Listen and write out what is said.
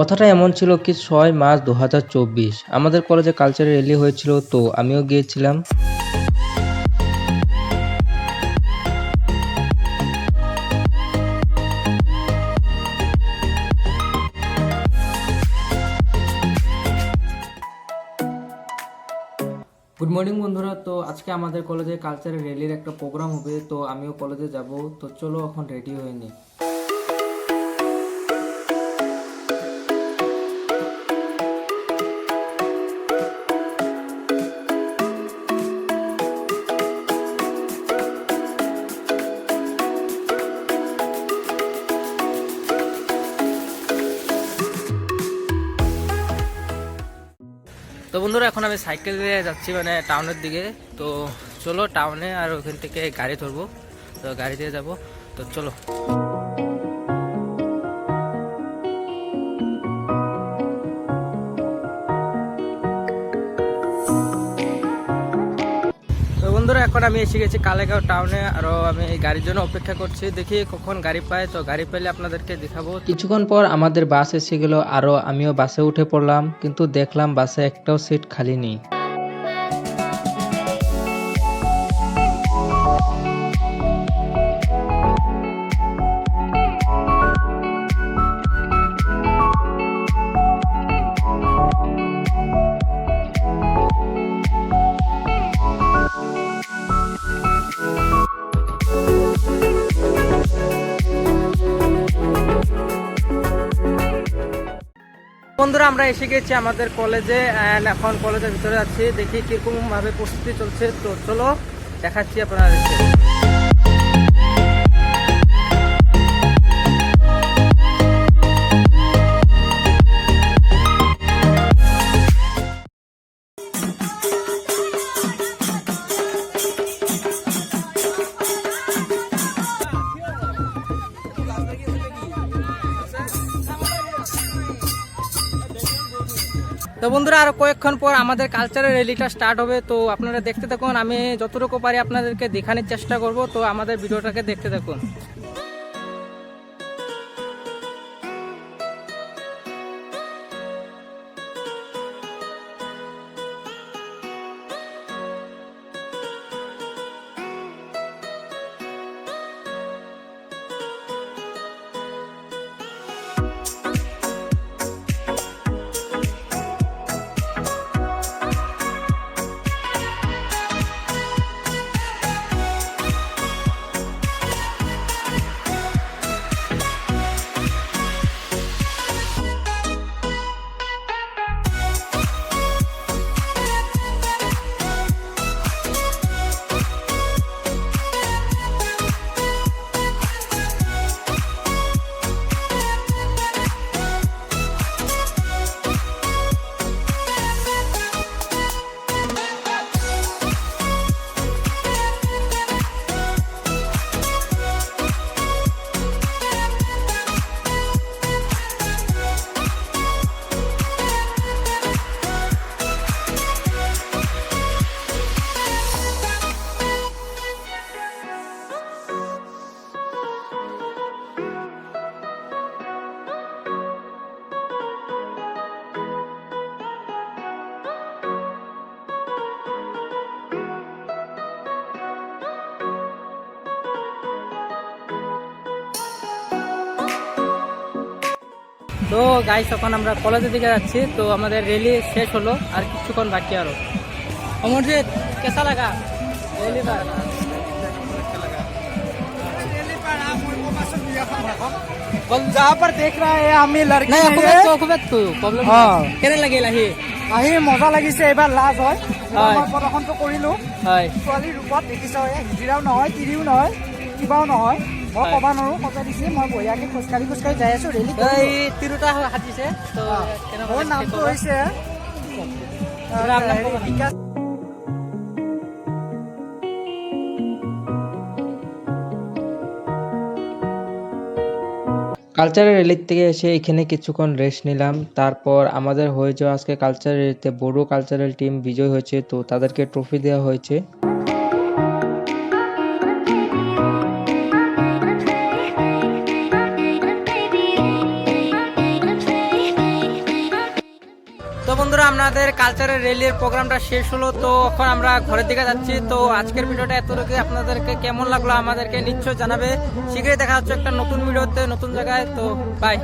কথাটা এমন ছিল কি ছয় মার্চ দু হাজার চব্বিশ। আমাদের কলেজে কালচারাল র্যালি হয়েছিল, তো আমিও গিয়েছিলাম। গুড মর্নিং বন্ধুরা, তো আজকে আমাদের কলেজে কালচারাল র্যালির একটা প্রোগ্রাম হবে, তো আমিও কলেজে যাব। তো চলো এখন রেডি হয়ে নিই। বন্ধুরা, এখন আমি সাইকেল দিয়ে যাচ্ছি মানে টাউনের দিকে। তো চলো টাউনে আর ওখান থেকে গাড়ি ধরবো। তো গাড়ি দিয়ে যাব। তো চলো। এখন আমি এসে গেছি কালেগাঁও টাউনে আরও আমি গাড়ির জন্য অপেক্ষা করছি। দেখি কখন গাড়ি পাই তো গাড়ি পেলে আপনাদেরকে দেখাবো। কিছুক্ষণ পর আমাদের বাস এসে গেল আরও আমিও বাসে উঠে পড়লাম, কিন্তু দেখলাম বাসে একটাও সিট খালি নেই। বন্ধুরা, আমরা এসে গেছি আমাদের কলেজে এখন কলেজের ভিতরে আছি। দেখি কীরকম ভাবে প্রস্তুতি চলছে। তো চলো, দেখাচ্ছি আপনাদেরকে। তো বন্ধুরা আরও কয়েকক্ষণ পর আমাদের কালচারের র্যালিটা স্টার্ট হবে। তো আপনারা দেখতে থাকুন, আমি যতটুকু পারি আপনাদেরকে দেখানোর চেষ্টা করব। তো আমাদের ভিডিওটাকে দেখতে থাকুন। তো গাইস এখন আমরা কলেজের দিকে যাচ্ছি তো আমাদের র্যালি শেষ হলো আর কিছুক্ষণ বাকি আরো অমরজিৎ কেসা লাগা র্যালি পার जहाँ पर देख रहा है আমি লড়কি নাই नहीं অকবেত है। তো অকবেত তো প্ৰব্লেম অ'। কেনে লাগিল আহি আহি মজা লাগিছে এইবাৰ লাজ হয় হয়। মই প্ৰদৰ্শনটো কৰিলো হয় ছোৱালীৰ ৰূপত দেখিছ হিজিৰাও নহয় তিৰিও নহয় কিবাও নহয়। মই। ক'ব নোৱাৰো সজাই দিছে মই বঢ়িয়াকে খোজকাঢ়ি খোজকাঢ়ি যাই আছো ৰেলি এই তিৰোতা হাতিছে তো কেনেকুৱা মোৰ নামটো হৈছে। ক'বা? বিকাশ কালচারাল র্যালির থেকে এসে এখানে কিছুক্ষণ রেস্ট নিলাম। তারপর আমাদের হয়ে যাওয়া আজকে কালচারাল র্যালিতে বড় কালচারাল টিম বিজয় হয়েছে তো তাদেরকে ট্রফি দেওয়া হয়েছে। বন্ধুরা আপনাদের রেলির প্রোগ্রামটা শেষ হলো। তো এখন আমরা ঘরের দিকে যাচ্ছি। তো আজকের ভিডিওটা এতটুকু আপনাদেরকে কেমন লাগল আমাদেরকে নিশ্চয় জানাবে। শীঘ্রই দেখা হচ্ছে একটা নতুন ভিডিওতে, নতুন জায়গায়। তো বাই